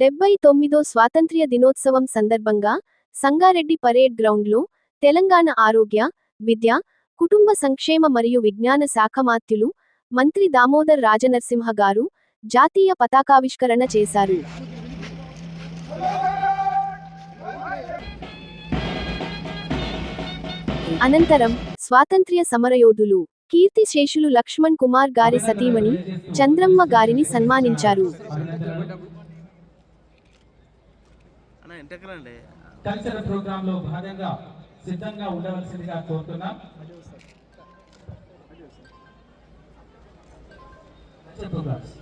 డెబ్బై తొమ్మిదో స్వాతంత్ర్య దినోత్సవం సందర్భంగా సంగారెడ్డి పరేడ్ గ్రౌండ్లో తెలంగాణ ఆరోగ్య విద్య కుటుంబ సంక్షేమ మరియు విజ్ఞాన శాఖమాత్యులు మంత్రి దామోదర్ రాజనరసింహ గారు జాతీయ పతాకావిష్కరణ చేశారు. అనంతరం స్వాతంత్ర్య సమరయోధులు కీర్తిశేషులు లక్ష్మణ్ కుమార్ గారి సతీమణి చంద్రమ్మ గారిని సన్మానించారు. కల్చర్ కల్చరల్ ప్రోగ్రామ్లో భాగంగా సిద్ధంగా ఉండవలసిందిగా కోరుతున్నాం. Cultural programmes.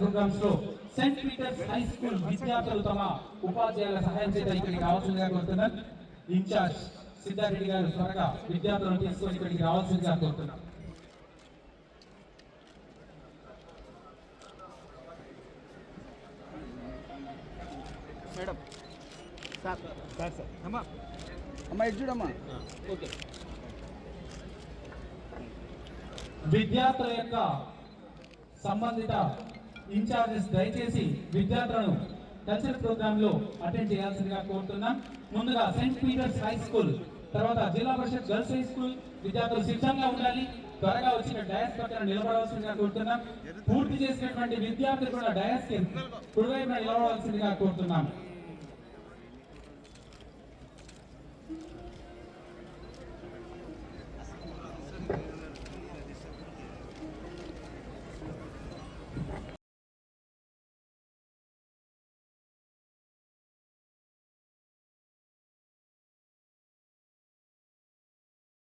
ప్రోగ్రామ్స్లో సెంట్ పీటర్స్ హై స్కూల్ విద్యార్థులు తమ ఉపాధ్యాయుల సహాయం చేత ఇక్కడికి రావాల్సిందిగా కోరుతున్నాం. ఇన్ఛార్జ్ సిద్ధారెడ్డి గారు త్వరగా విద్యార్థులను తీసుకొని ఇక్కడికి రావాల్సిందిగా కోరుతున్నాం. మేడం. సార్. Sir sir. అమ్మా. అమ్మా ఇది చూడమ్మా. ఓకే. విద్యార్థుల యొక్క సంబంధిత ఇన్ఛార్జెస్ దయచేసి విద్యార్థులను కల్చరల్ ప్రోగ్రామ్లో అటెండ్ చేయాల్సిందిగా కోరుతున్నాం. ముందుగా సెయింట్ పీటర్స్ హై స్కూల్ తర్వాత జిల్లా పరిషత్ గర్ల్స్ హై స్కూల్ విద్యార్థులు సిద్ధంగా ఉండాలి. త్వరగా వచ్చిన డయాస్ పక్కన నిలబడవలసిందిగా కోరుతున్నాం. పూర్తి చేసినటువంటి విద్యార్థులు కూడా డయాస్కి కుడివైపున నిలబడవలసిందిగా కోరుతున్నాం